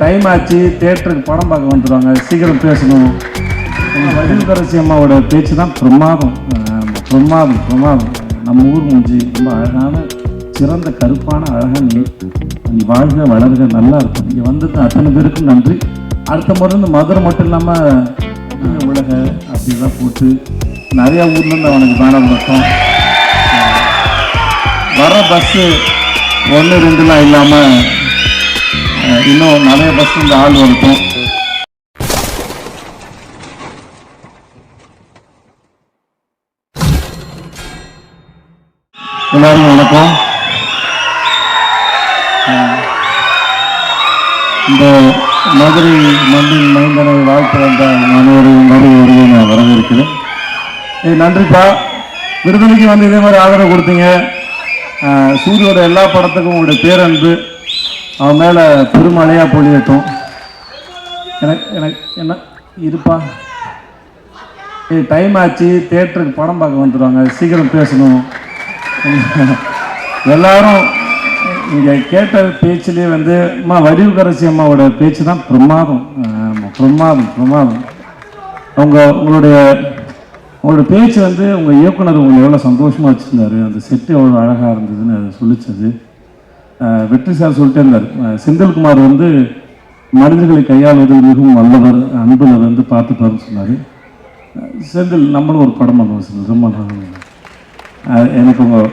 Time ஆச்சு. தேட்டருக்கு படம் பார்க்க வந்துடுவாங்க சீக்கிரம் பேசணும். வடிவகரசி அம்மாவோட பேச்சு தான் பிரமாதம். பிரமாதம் பிரமாதம். நம்ம ஊர் மூஞ்சி ரொம்ப அழகான சிறந்த கருப்பான அழகாக நீ. நீ வாழ்க வளர்க நல்லா இருக்கும். நீங்கள் வந்தது அத்தனை பேருக்கும் நன்றி. அடுத்த முறை இந்த மதுரை மட்டும் இல்லாமல் உலக அப்படிலாம் போட்டு நிறையா ஊர்லேருந்து அவனுக்கு பேனர் மட்டும் வர பஸ்ஸு ஒன்று ரெண்டுலாம் இல்லாமல் இன்னும் நிறைய பஸ் இந்த ஆள் வரட்டும் எல்லாரும் வணக்கம். இந்த மதுரை மண்ணின் மைந்தனை வாழ்த்து வந்த அனைவரையும் மறு வருகை நான் வரவேற்கிறேன். ஏய் நன்றிப்பா. விருதுக்கு வந்து இதே மாதிரி ஆதரவு கொடுத்தீங்க. அஹ், சூரியோட எல்லா படத்துக்கும் உங்களுடைய பேரன்பு. அவன் மேலே பெருமழையாக பொழியட்டும். எனக்கு எனக்கு என்ன இருப்பா. இது டைம் ஆச்சு. தேட்டருக்கு படம் பார்க்க வந்துடுவாங்க சீக்கிரம் பேசணும். எல்லாரும் இங்கே கேட்ட பேச்சிலே வந்து அம்மா வடிவுக்கரசி அம்மாவோட பேச்சு தான் பிரமாதம். பிரமாதம் பிரமாதம். அவங்க உங்களுடைய உங்களோட பேச்சு வந்து உங்கள் இயக்குனர் உங்களை எவ்வளோ சந்தோஷமாக வச்சுருந்தாரு. அந்த செட்டு எவ்வளோ அழகாக இருந்ததுன்னு அதை சொல்லிச்சது. வெற்றி சார் சொல்லிட்டே இருந்தார். செந்தில்குமார் வந்து மனிதர்களை கையாளுவதில் மிகவும் வல்லவர் அன்புல வந்து பார்த்துப்பாருன்னு சொன்னார். செந்தில் நம்மளும் ஒரு படம் பண்ணுவோம் செந்தில் ரொம்ப எனக்கு உங்கள்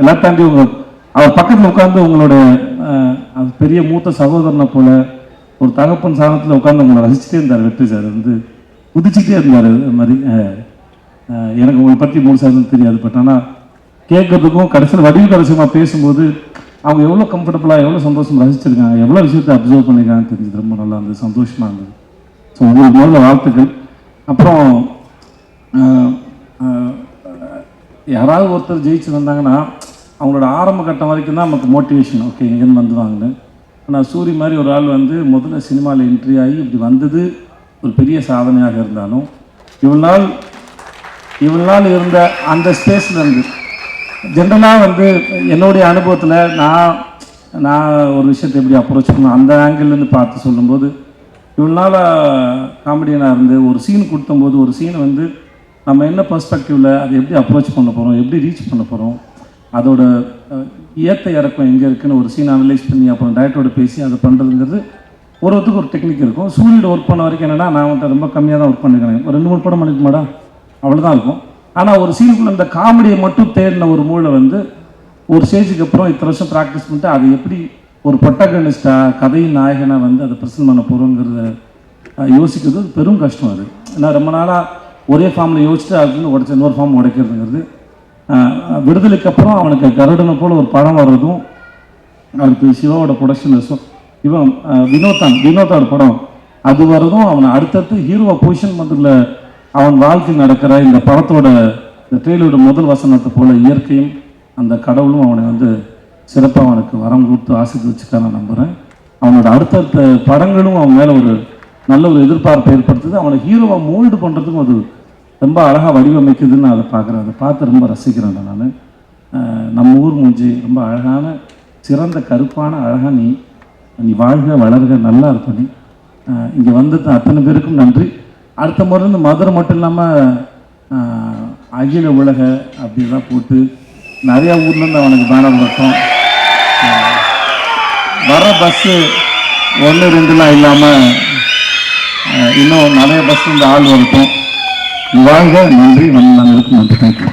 எல்லாம் தாண்டி உங்கள் அவர் பக்கத்தில் உட்காந்து உங்களுடைய அது பெரிய மூத்த சகோதரனை போல ஒரு தகப்பன் சாணத்தில் உட்காந்து உங்களை ரசிச்சுட்டே இருந்தார் வெற்றி சார். வந்து குதிச்சுட்டே இருந்தார் மாதிரி. எனக்கு உங்களை பற்றி மூணு சார் தெரியாது பட் ஆனால் கேட்கறதுக்கும் கடைசியில் வடிவு கடைசியமாக பேசும்போது அவங்க எவ்வளோ கம்ஃபர்டபுளாக எவ்வளோ சந்தோஷம் ரசிச்சிருக்காங்க எவ்வளோ விஷயத்தை அப்சர்வ் பண்ணியிருக்காங்கன்னு தெரிஞ்சது. ரொம்ப நல்லா இருந்தது சந்தோஷமாக இருந்தது. ஸோ உங்களுக்கு முதல்ல வாழ்த்துக்கள். அப்புறம் யாராவது ஒருத்தர் ஜெயிச்சு வந்தாங்கன்னா அவங்களோட ஆரம்ப கட்டம் வரைக்கும் தான் நமக்கு மோட்டிவேஷன் ஓகே எங்கேருந்து வந்துடுவாங்கன்னு ஆனால் சூரி மாதிரி ஒரு ஆள் வந்து முதல்ல சினிமாவில் என்ட்ரி ஆகி இப்படி வந்தது ஒரு பெரிய சாதனையாக இருந்தாலும் இவ்வளோ நாள் இவ்வளோ நாள் இருந்த அந்த ஸ்பேஸில் இருந்து ஜென்ரலாக வந்து என்னுடைய அனுபவத்தில் நான் நான் ஒரு விஷயத்தை எப்படி அப்ரோச் பண்ணேன் அந்த ஆங்கிள்லேருந்து பார்த்து சொல்லும்போது இவ்வளோ நாள் காமெடியனாக இருந்து ஒரு சீன் கொடுத்தம்போது ஒரு சீனை வந்து நம்ம என்ன பர்ஸ்பெக்டிவில் அதை எப்படி அப்ரோச் பண்ண போகிறோம் எப்படி ரீச் பண்ண போகிறோம் அதோட ஏற்ற இறக்கம் எங்கே இருக்குன்னு ஒரு சீன் அனலைஸ் பண்ணி அப்புறம் டயட்டோட பேசி அதை பண்ணுறதுங்கிறது ஒரு ஒருத்துக்கு ஒரு டெக்னிக் இருக்கும். சூரியோட ஒர்க் பண்ண வரைக்கும் என்னென்னா நான் வந்துட்டு ரொம்ப கம்மியாக தான் ஒர்க் பண்ணிக்கிறேன். ஒரு ரெண்டு மூணு படம் பண்ணிக்க மாட்டா அவ்வளோதான் இருக்கும். ஆனால் ஒரு சீனுக்குள்ள இந்த காமெடியை மட்டும் தேடின ஒரு மூளை வந்து ஒரு ஸ்டேஜுக்கு அப்புறம் இத்தனை வருஷம் ப்ராக்டிஸ் பண்ணிட்டு அது எப்படி ஒரு பொட்டகனிஸ்டா கதையின் நாயகனாக வந்து அதை ப்ரெசென்ட் பண்ண போகிறோங்கிறத யோசிக்கிறது பெரும் கஷ்டம் அது. ஏன்னா ரொம்ப நாளாக ஒரே ஃபார்மில் யோசிச்சுட்டு அதுலேருந்து உடச்சி இன்னொரு ஃபார்ம் உடைக்கிறதுங்கிறது. விடுதலைக்கு அப்புறம் அவனுக்கு கருடனை போல் ஒரு படம் வர்றதும் அடுத்து சிவாவோட ப்ரொடக்ஷன் இவன் வினோதான் வினோதோட படம். அது வர்றதும் அவனை அடுத்தடுத்து ஹீரோவை பொசிஷன் பண்ணுறதுல அவன் வாழ்க்கையில் நடக்கிற இந்த படத்தோட இந்த ட்ரெயிலோட முதல் வசனத்தை போல இயற்கையும் அந்த கடவுளும் அவனை வந்து சிறப்பாக அவனுக்கு வரம் கொடுத்து ஆசித்து நான் நம்புகிறேன் அவனோட அடுத்தடுத்த படங்களும் அவன் மேலே ஒரு நல்ல ஒரு எதிர்பார்ப்பை ஏற்படுத்துது. அவனை ஹீரோவை மோல்டு பண்ணுறதுக்கும் அது ரொம்ப அழகாக வடிவமைக்குதுன்னு நான் அதை பார்க்குறேன். அதை பார்த்து ரொம்ப ரசிக்கிறேன் நான். நம்ம ஊர் மூஞ்சி ரொம்ப அழகான சிறந்த கருப்பான அழகாக நீ நீ வாழ்க வளர்க நல்லா இருப்ப நீ. இங்கே வந்தது அத்தனை பேருக்கும் நன்றி. அடுத்த முறை இந்த மதுரை மட்டும் இல்லாமல் அகில உலக அப்படிலாம் போட்டு நிறையா ஊர்லேருந்து அவனுக்கு பேனர் இருக்கும் வர பஸ்ஸு ஒன்று ரெண்டுலாம் இல்லாமல் இன்னும் நிறைய பஸ் இந்த ஆள் வரட்டும். வாழ்க நன்றி வந்து நாங்கள் நன்றி. தேங்க்யூ